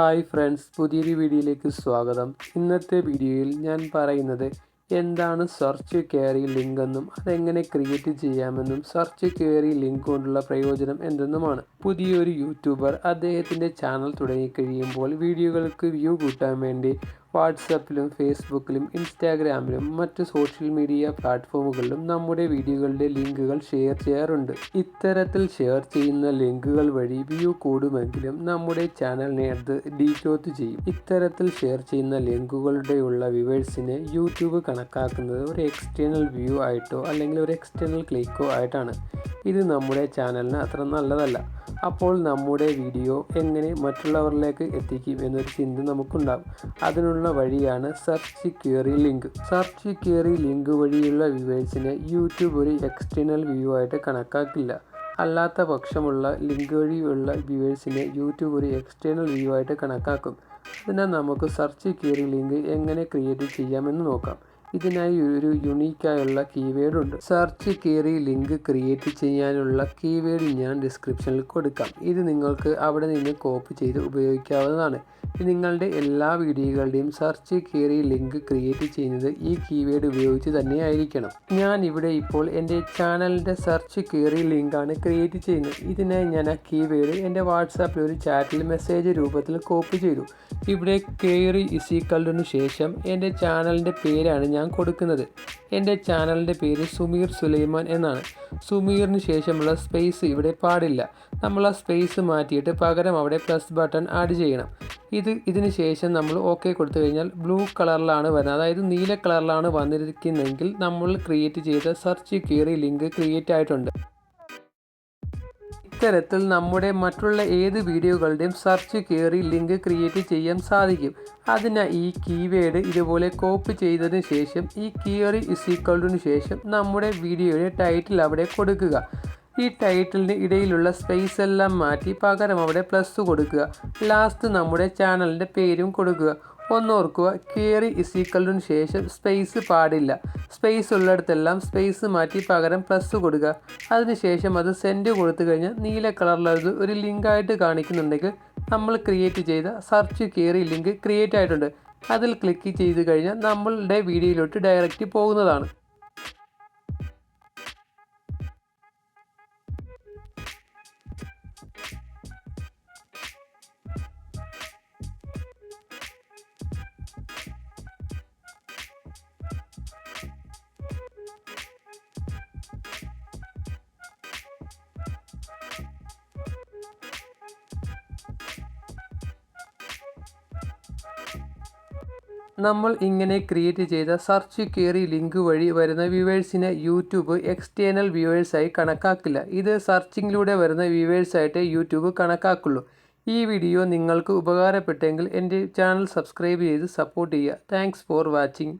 Hi friends പുതിയൊരു വീഡിയോയിലേക്ക് സ്വാഗതം. ഇന്നത്തെ വീഡിയോയിൽ ഞാൻ പറയുന്നത് എന്താണ് സെർച്ച് കയറി ലിങ്ക് എന്നും അതെങ്ങനെ ക്രിയേറ്റ് ചെയ്യാമെന്നും സെർച്ച് കയറി ലിങ്ക് കൊണ്ടുള്ള പ്രയോജനം എന്തെന്നുമാണ്. പുതിയൊരു യൂട്യൂബർ അദ്ദേഹത്തിന്റെ ചാനൽ തുടങ്ങിക്കഴിയുമ്പോൾ വീഡിയോകൾക്ക് വ്യൂ കൂട്ടാൻ വേണ്ടി വാട്സപ്പിലും ഫേസ്ബുക്കിലും ഇൻസ്റ്റാഗ്രാമിലും മറ്റ് സോഷ്യൽ മീഡിയ പ്ലാറ്റ്ഫോമുകളിലും നമ്മുടെ വീഡിയോകളുടെ ലിങ്കുകൾ ഷെയർ ചെയ്യാറുണ്ട്. ഇത്തരത്തിൽ ഷെയർ ചെയ്യുന്ന ലിങ്കുകൾ വഴി വ്യൂ കൂടുമെങ്കിലും നമ്മുടെ ചാനലിനെ അത് ഡീറ്റോത്ത് ചെയ്യും. ഇത്തരത്തിൽ ഷെയർ ചെയ്യുന്ന ലിങ്കുകളുടെയുള്ള വ്യൂവേഴ്സിനെ യൂട്യൂബ് കണക്കാക്കുന്നത് ഒരു എക്സ്റ്റേണൽ വ്യൂ ആയിട്ടോ അല്ലെങ്കിൽ ഒരു എക്സ്റ്റേണൽ ക്ലിക്കോ ആയിട്ടാണ്. ഇത് നമ്മുടെ ചാനലിന് അത്ര നല്ലതല്ല. അപ്പോൾ നമ്മുടെ വീഡിയോ എങ്ങനെ മറ്റുള്ളവരിലേക്ക് എത്തിക്കും എന്നൊരു ചിന്ത നമുക്കുണ്ടാകും അതിനുള്ള വഴിയാണ് search query link search query link വഴിയുള്ള വ്യൂവേഴ്സിനെ യൂട്യൂബ് ഒരു എക്സ്റ്റേണൽ വ്യൂ ആയിട്ട് കണക്കാക്കില്ല. അല്ലാത്ത പക്ഷമുള്ള ലിങ്ക് വഴിയുള്ള വ്യൂവേഴ്സിനെ യൂട്യൂബ് ഒരു എക്സ്റ്റേണൽ വ്യൂ ആയിട്ട് കണക്കാക്കും. അതിനാൽ നമുക്ക് സെർച്ച് ക്യൂറി ലിങ്ക് എങ്ങനെ ക്രിയേറ്റ് ചെയ്യാമെന്ന് നോക്കാം. ഇതിനായി ഒരു യുണീക്കായുള്ള കീവേഡ് ഉണ്ട്. സെർച്ച് കയറി ലിങ്ക് ക്രിയേറ്റ് ചെയ്യാനുള്ള കീവേഡ് ഞാൻ ഡിസ്ക്രിപ്ഷനിൽ കൊടുക്കാം. ഇത് നിങ്ങൾക്ക് അവിടെ നിന്ന് കോപ്പി ചെയ്ത് ഉപയോഗിക്കാവുന്നതാണ്. നിങ്ങളുടെ എല്ലാ വീഡിയോകളുടെയും സെർച്ച് കയറി ലിങ്ക് ക്രിയേറ്റ് ചെയ്യുന്നത് ഈ കീവേഡ് ഉപയോഗിച്ച് തന്നെയായിരിക്കണം. ഞാൻ ഇവിടെ ഇപ്പോൾ എന്റെ ചാനലിന്റെ സെർച്ച് കയറി ലിങ്കാണ് ക്രിയേറ്റ് ചെയ്യുന്നത്. ഇതിനായി ഞാൻ ആ കീവേഡ് എന്റെ വാട്സാപ്പിൽ ഒരു ചാറ്റിൽ മെസ്സേജ് രൂപത്തിൽ കോപ്പി ചെയ്തു. ഇവിടെ കയറി ഇസീക്കളുടെ ശേഷം എന്റെ ചാനലിന്റെ പേരാണ് ഞാൻ കൊടുക്കുന്നത്. എന്റെ ചാനലിന്റെ പേര് സുമീർ സുലൈമാൻ എന്നാണ്. സുമീറിന് ശേഷമുള്ള സ്പേസ് ഇവിടെ പാടില്ല. നമ്മൾ ആ സ്പേസ് മാറ്റിയിട്ട് പകരം അവിടെ പ്ലസ് ബട്ടൺ ആഡ് ചെയ്യണം. ഇത് ഇതിന് ശേഷം നമ്മൾ ഓക്കെ കൊടുത്തു കഴിഞ്ഞാൽ ബ്ലൂ കളറിലാണ് വരുന്നത്. അതായത് നീല കളറിലാണ് വന്നിരിക്കുന്നതെങ്കിൽ നമ്മൾ ക്രിയേറ്റ് ചെയ്ത സെർച്ച് കീറി ലിങ്ക് ക്രിയേറ്റ് ആയിട്ടുണ്ട്. ഇത്തരത്തിൽ നമ്മുടെ മറ്റുള്ള ഏത് വീഡിയോകളുടെയും സെർച്ച് കയറി ലിങ്ക് ക്രിയേറ്റ് ചെയ്യാൻ സാധിക്കും. അതിനായി ഈ കീവേഡ് ഇതുപോലെ കോപ്പി ചെയ്തതിന് ശേഷം ഈ കീറി ഇസീക്വളിന് ശേഷം നമ്മുടെ വീഡിയോയുടെ ടൈറ്റിൽ അവിടെ കൊടുക്കുക. ഈ ടൈറ്റിലിന് ഇടയിലുള്ള സ്പേസ് എല്ലാം മാറ്റി പകരം അവിടെ പ്ലസ് കൊടുക്കുക. ലാസ്റ്റ് നമ്മുടെ ചാനലിന്റെ പേരും കൊടുക്കുക. ഒന്നോർക്കുക കയറി ഇസീക്വലിന് ശേഷം സ്പേസ് പാടില്ല. സ്പേസ് ഉള്ളിടത്തെല്ലാം സ്പേസ് മാറ്റി പകരം പ്ലസ് കൊടുക്കുക. അതിനുശേഷം അത് സെൻഡ് കൊടുത്തു കഴിഞ്ഞാൽ നീല കളറിലത് ഒരു ലിങ്കായിട്ട് കാണിക്കുന്നുണ്ടെങ്കിൽ നമ്മൾ ക്രിയേറ്റ് ചെയ്ത സെർച്ച് കയറി ലിങ്ക് ക്രിയേറ്റ് ആയിട്ടുണ്ട്. അതിൽ ക്ലിക്ക് ചെയ്ത് കഴിഞ്ഞാൽ നമ്മളുടെ വീഡിയോയിലോട്ട് ഡയറക്റ്റ് പോകുന്നതാണ്. നമ്മൾ ഇങ്ങനെ ക്രിയേറ്റ് ചെയ്ത സെർച്ച് കയറി ലിങ്ക് വഴി വരുന്ന വ്യൂവേഴ്സിനെ യൂട്യൂബ് എക്സ്റ്റേണൽ വ്യൂവേഴ്സായി കണക്കാക്കില്ല. ഇത് സെർച്ചിങ്ങിലൂടെ വരുന്ന വ്യൂവേഴ്സായിട്ട് യൂട്യൂബ് കണക്കാക്കുള്ളൂ. ഈ വീഡിയോ നിങ്ങൾക്ക് ഉപകാരപ്പെട്ടെങ്കിൽ എന്റെ ചാനൽ സബ്സ്ക്രൈബ് ചെയ്ത് സപ്പോർട്ട് ചെയ്യുക. Thanks for watching